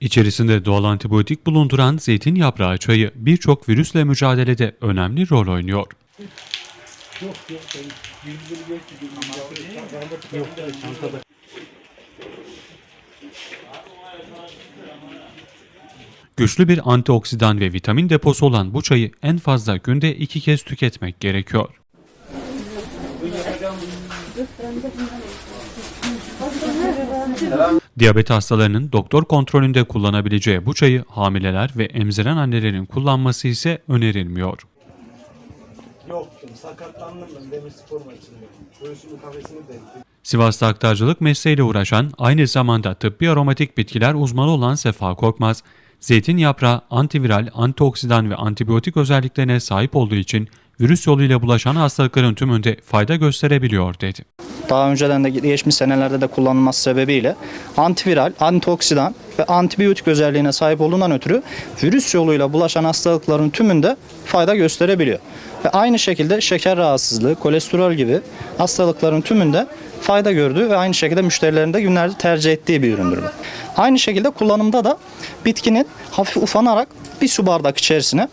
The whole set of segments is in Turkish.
İçerisinde doğal antibiyotik bulunduran zeytin yaprağı çayı birçok virüsle mücadelede önemli rol oynuyor. Güçlü bir antioksidan ve vitamin deposu olan bu çayı en fazla günde iki kez tüketmek gerekiyor. Diyabet hastalarının doktor kontrolünde kullanabileceği bu çayı hamileler ve emziren annelerin kullanması ise önerilmiyor. Yoktum, sakatlandım ben demir spor maçında. Göğsümün kafesini deldim. Sivas'ta aktarcılık mesleğiyle uğraşan, aynı zamanda tıbbi aromatik bitkiler uzmanı olan Sefa Korkmaz, zeytin yaprağı antiviral, antioksidan ve antibiyotik özelliklerine sahip olduğu için virüs yoluyla bulaşan hastalıkların tümünde fayda gösterebiliyor dedi. Daha önceden de geçmiş senelerde de kullanılması sebebiyle antiviral, antioksidan ve antibiyotik özelliğine sahip olduğundan ötürü virüs yoluyla bulaşan hastalıkların tümünde fayda gösterebiliyor. Ve aynı şekilde şeker rahatsızlığı, kolesterol gibi hastalıkların tümünde fayda gördüğü ve aynı şekilde müşterilerin de günlerde tercih ettiği bir üründür bu. Aynı şekilde kullanımda da bitkinin hafif ufanarak bir su bardak içerisine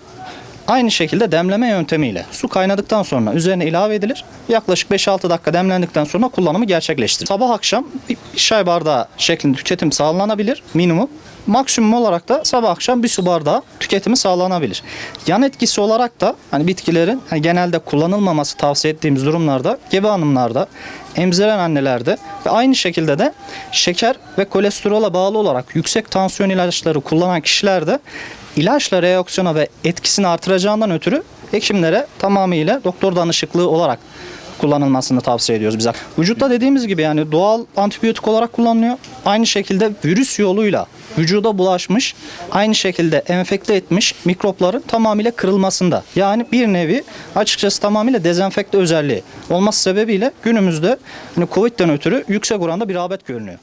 Aynı şekilde demleme yöntemiyle su kaynadıktan sonra üzerine ilave edilir. Yaklaşık 5-6 dakika demlendikten sonra kullanımı gerçekleştirilir. Sabah akşam bir çay bardağı şeklinde tüketim sağlanabilir minimum. Maksimum olarak da sabah akşam bir su bardağı tüketimi sağlanabilir. Yan etkisi olarak da hani bitkilerin hani genelde kullanılmaması tavsiye ettiğimiz durumlarda gebe hanımlarda, emziren annelerde ve aynı şekilde de şeker ve kolesterola bağlı olarak yüksek tansiyon ilaçları kullanan kişilerde ilaçla reaksiyona ve etkisini artıracağından ötürü hekimlere tamamıyla doktor danışıklığı olarak kullanılmasını tavsiye ediyoruz biz. Vücutta dediğimiz gibi yani doğal antibiyotik olarak kullanılıyor. Aynı şekilde virüs yoluyla vücuda bulaşmış, aynı şekilde enfekte etmiş mikropların tamamıyla kırılmasında. Yani bir nevi açıkçası tamamıyla dezenfekte özelliği olması sebebiyle günümüzde hani Covid'den ötürü yüksek oranda bir rağbet görünüyor.